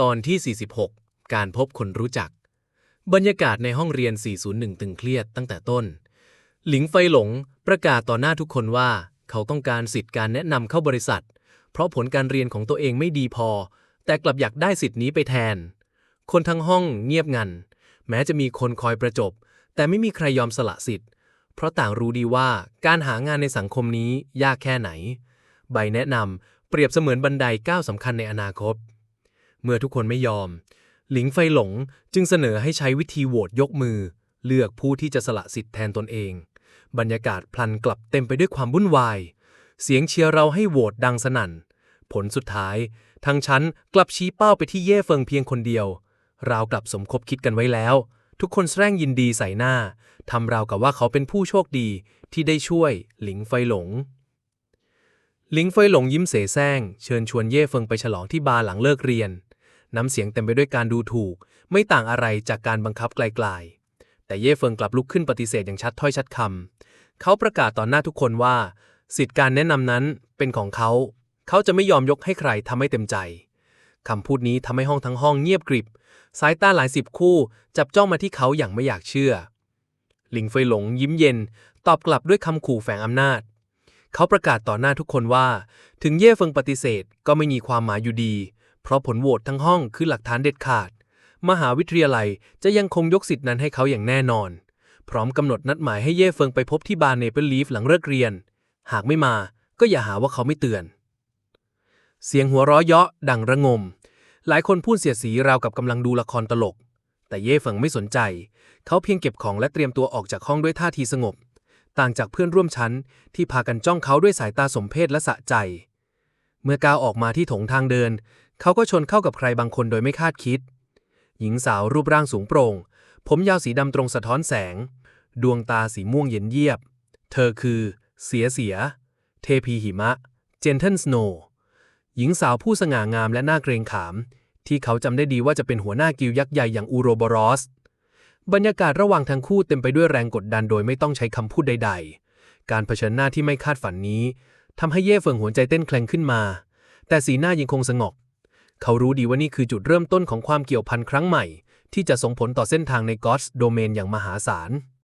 ตอนที่ 46 การพบคนรู้จัก บรรยากาศในห้องเรียน 401 ตึงเครียดตั้งแต่ต้น หลิงไฟหลงประกาศต่อหน้าทุกคนว่า เขาต้องการสิทธิ์การแนะนำเข้าบริษัท เพราะผลการเรียนของตัวเองไม่ดีพอ แต่กลับอยากได้สิทธิ์นี้ไปแทน คนทั้งห้องเงียบงัน แม้จะมีคนคอยประจบ แต่ไม่มีใครยอมสละสิทธิ์ เพราะต่างรู้ดีว่าการหางานในสังคมนี้ยากแค่ไหน ใบแนะนำเปรียบเสมือนบันไดก้าวสำคัญในอนาคต เมื่อทุกคนไม่ยอม หลิงไฟหลงจึงเสนอให้ใช้วิธีโหวตยกมือ เลือกผู้ที่จะสละสิทธิ์แทนตนเอง บรรยากาศพลันกลับเต็มไปด้วยความวุ่นวาย เสียงเชียร์เราให้โหวตดังสนั่น ผลสุดท้ายทางชั้นกลับชี้เป้าไปที่เย่เฟิงเพียงคนเดียว ราวกลับสมคบคิดกันไว้แล้ว ทุกคนแสร่งยินดีใส่หน้าทำราวกับว่าเขาเป็นผู้โชคดีที่ได้ช่วยหลิงไฟหลง หลิงเฟยหลงยิ้มเสแสร้ง เชิญชวนเย่เฟิงไปฉลองที่บาร์หลังเลิกเรียน น้ำเสียงเต็มไปด้วยการดูถูก ไม่ต่างอะไรจากการบังคับไกลๆ แต่เย่เฟิงกลับลุกขึ้นปฏิเสธอย่างชัดถ้อยชัดคำเขาประกาศต่อหน้าทุกคนว่า สิทธิการแนะนำนั้นเป็นของเขา เขาจะไม่ยอมยกให้ใครทำให้เต็มใจคำพูดนี้ทำให้ห้องทั้งห้องเงียบกริบ สายตาหลายสิบคู่ จับจ้องมาที่เขาอย่างไม่อยากเชื่อ หลิงเฟยหลงยิ้มเย็น ตอบกลับด้วยคำขู่แฝงอำนาจ เขาประกาศต่อหน้าทุกคนว่า ถึงเย่เฟิงปฏิเสธก็ไม่มีความหมายอยู่ดี เพราะผลโหวตทั้งห้องคือหลักฐานเด็ดขาด มหาวิทยาลัยจะยังคงยกสิทธินั้นให้เขาอย่างแน่นอน พร้อมกำหนดนัดหมายให้เย่เฟิงไปพบที่บาร์เนเปิลลีฟหลังเลิกเรียน หากไม่มาก็อย่าหาว่าเขาไม่เตือน เสียงหัวเราะเยาะดังระงม หลายคนพูดเสียสีราวกับกำลังดูละครตลก แต่เย่เฟิงไม่สนใจ เขาเพียงเก็บของและเตรียมตัวออกจากห้องด้วยท่าทีสงบ ต่างจากเพื่อนร่วมชั้น ที่พากันจ้องเขาด้วยสายตาสมเพชและสะใจ เมื่อก้าวออกมาที่โถงทางเดิน เขาก็ชนเข้ากับใครบางคนโดยไม่คาดคิด หญิงสาวรูปร่างสูงโปร่ง ผมยาวสีดำตรงสะท้อนแสง ดวงตาสีม่วงเย็นเยียบ เธอคือ เสียเสีย เทพีหิมะ เจนเทนสโนว์หญิงสาวผู้สง่างามและน่าเกรงขาม ที่เขาจำได้ดีว่าจะเป็นหัวหน้ากิลยักษ์ใหญ่อย่างอูโรบอรอส บรรยากาศระหว่างทั้งคู่เต็มไปด้วยแรงกดดันโดยไม่ต้องใช้คำพูดใด ๆ การเผชิญหน้าที่ไม่คาดฝันนี้ทำให้เย่เฟิงหัวใจเต้นแคลงขึ้นมา แต่สีหน้ายังคงสงบ เขารู้ดีว่านี่คือจุดเริ่มต้นของความเกี่ยวพันครั้งใหม่ ที่จะส่งผลต่อเส้นทางในก็อสโดเมนอย่างมหาศาล